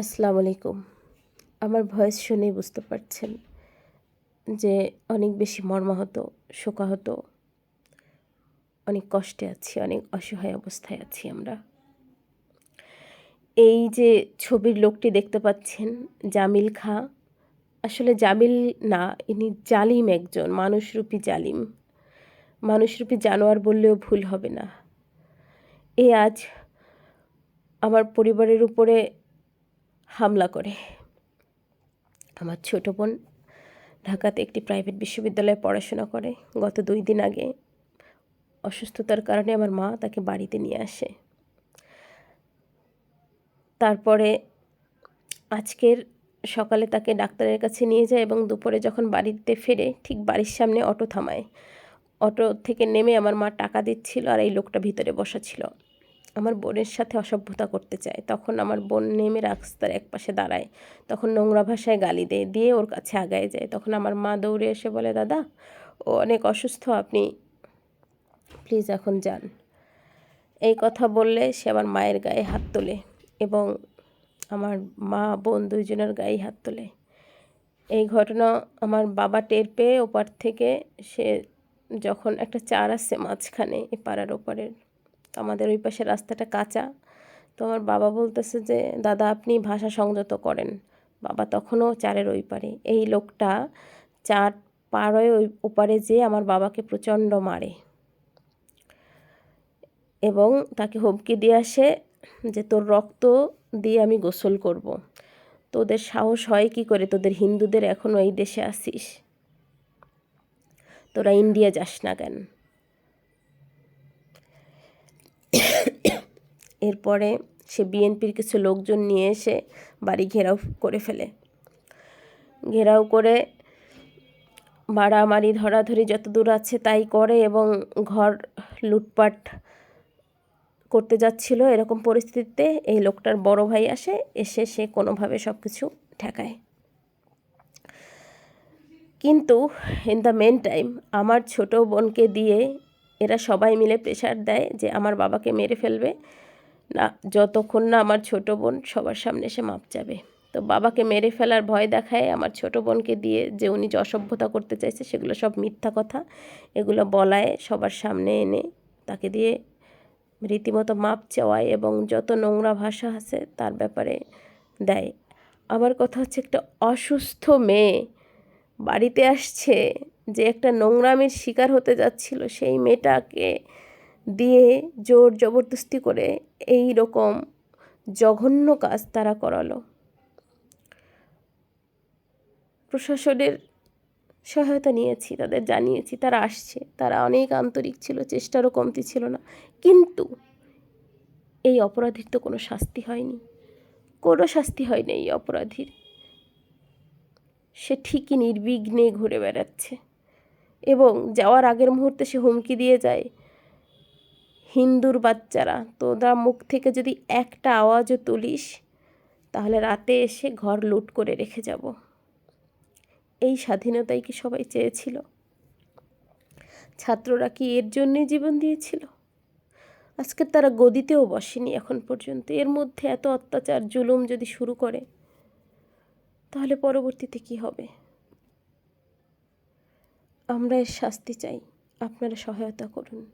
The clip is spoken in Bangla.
আসসালামু আলাইকুম। আমার ভয়েস শুনেই বুঝতে পারছেন যে অনেক বেশি মর্মাহত, শোকাহত, অনেক কষ্টে আছি, অনেক অসহায় অবস্থায় আছি আমরা। এই যে ছবির লোকটি দেখতে পাচ্ছেন, জামিল খা, আসলে জামিল না, ইনি জালিম একজন, মানুষরূপী জালিম। মানুষরূপী জানোয়ার বললেও ভুল হবে না। এ আজ আমার পরিবারের উপরে হামলা করে। আমার ছোট বোন ঢাকাতে একটি প্রাইভেট বিশ্ববিদ্যালয়ে পড়াশোনা করে। গত দুই দিন আগে অসুস্থতার কারণে আমার মা তাকে বাড়িতে নিয়ে আসে। তারপরে আজকের সকালে তাকে ডাক্তারের কাছে নিয়ে যায় এবং দুপুরে যখন বাড়িতে ফেরে ঠিক বাড়ির সামনে অটো থামায়। অটো থেকে নেমে আমার মা টাকা দিচ্ছিল আর এই লোকটা ভিতরে বসা ছিল। আমার বোনের সাথে অসভ্যতা করতে চায়। তখন আমার বোন নেমে রাস্তার এক পাশে দাঁড়ায়। তখন নোংরা ভাষায় গালি দেয়, দিয়ে ওর কাছে আগায় যায়। তখন আমার মা দৌড়ে এসে বলে, দাদা, ও অনেক অসুস্থ, আপনি প্লিজ এখন যান। এই কথা বললে সে আমার মায়ের গায়ে হাত তোলে এবং আমার মা, বোন দুইজনের গায়ে হাত তোলে। এই ঘটনা আমার বাবা টের পেয়ে ওপার থেকে সে যখন একটা চার আসছে মাঝখানে এ পাড়ার ওপারের তো আমাদের ওই পাশে রাস্তাটা কাঁচা। তো আমার বাবা বলতেছে যে, দাদা, আপনি ভাষা সংযত করেন। বাবা তখনও চারের ওই পারে। এই লোকটা চার পাড়ে ওই ওপারে যেয়ে আমার বাবাকে প্রচণ্ড মারে। এবং তাকে হুমকি দিয়ে আসে যে, তোর রক্ত দিয়ে আমি গোসল করব। তোদের সাহস হয় কি করে? তোদের হিন্দুদের এখনও এই দেশে আসিস তোরা ইন্ডিয়া যাস না কেন? এরপরে সে বিএনপির কিছু লোকজন নিয়ে এসে বাড়ি ঘেরাও করে ফেলে। ঘেরাও করে মারামারি, ধরাধরি যত দূর আছে তাই করে এবং ঘর লুটপাট করতে যাচ্ছিল। এরকম পরিস্থিতিতে এই লোকটার বড় ভাই আসে, এসে সে কোনোভাবে সব কিছু ঠেকায়। কিন্তু ইন দ্য মেন টাইম আমার ছোট বোনকে দিয়ে এরা সবাই মিলে প্রেশার দেয় যে আমার বাবাকে মেরে ফেলবে। না, যতক্ষণ না আমার ছোট বোন সবার সামনে এসে মাপ যাবে তো বাবাকে মেরে ফেলার ভয় দেখায় আমার ছোট বোনকে দিয়ে যে উনি যে অসভ্যতা করতে চাইছে সেগুলো সব মিথ্যা কথা। এগুলো বলায় সবার সামনে এনে তাকে দিয়ে রীতিমতো মাপ চাওয়ায় এবং যত নোংরা ভাষা আছে তার ব্যাপারে দেয়। আমার কথা হচ্ছে একটা অসুস্থ মেয়ে বাড়িতে আসছে। যে একটা নোংরামির শিকার হতে যাচ্ছিল, সেই মেয়েটাকে দিয়ে জোর জবরদস্তি করে এই রকম জঘন্য কাজ তারা করালো। প্রশাসনের সহায়তা নিয়েছি, তাদের জানিয়েছি, তারা আসছে। তারা অনেক আন্তরিক ছিল, চেষ্টারও কমতি ছিল না। কিন্তু এই অপরাধীর তো কোনো শাস্তি হয়নি। কোনো শাস্তি হয়নি এই অপরাধীর। সে ঠিকই নির্বিঘ্নে ঘুরে বেড়াচ্ছে। এবং যাওয়ার আগের মুহূর্তে সে হুমকি দিয়ে যায়। হিন্দুর বাচ্চারা, তোরা মুখ থেকে যদি একটা আওয়াজও তুলিস, তাহলে রাতে এসে ঘর লুট করে রেখে যাব। এই স্বাধীনতাই কি সবাই চেয়েছিল? ছাত্ররা কি এর জন্যে জীবন দিয়েছিল? আজকে তারা গদিতেও বসেনি এখন পর্যন্ত। এর মধ্যে এত অত্যাচার, জুলুম যদি শুরু করে, তাহলে পরবর্তীতে কি হবে? আমরা এর শাস্তি চাই। আপনারা সহায়তা করুন।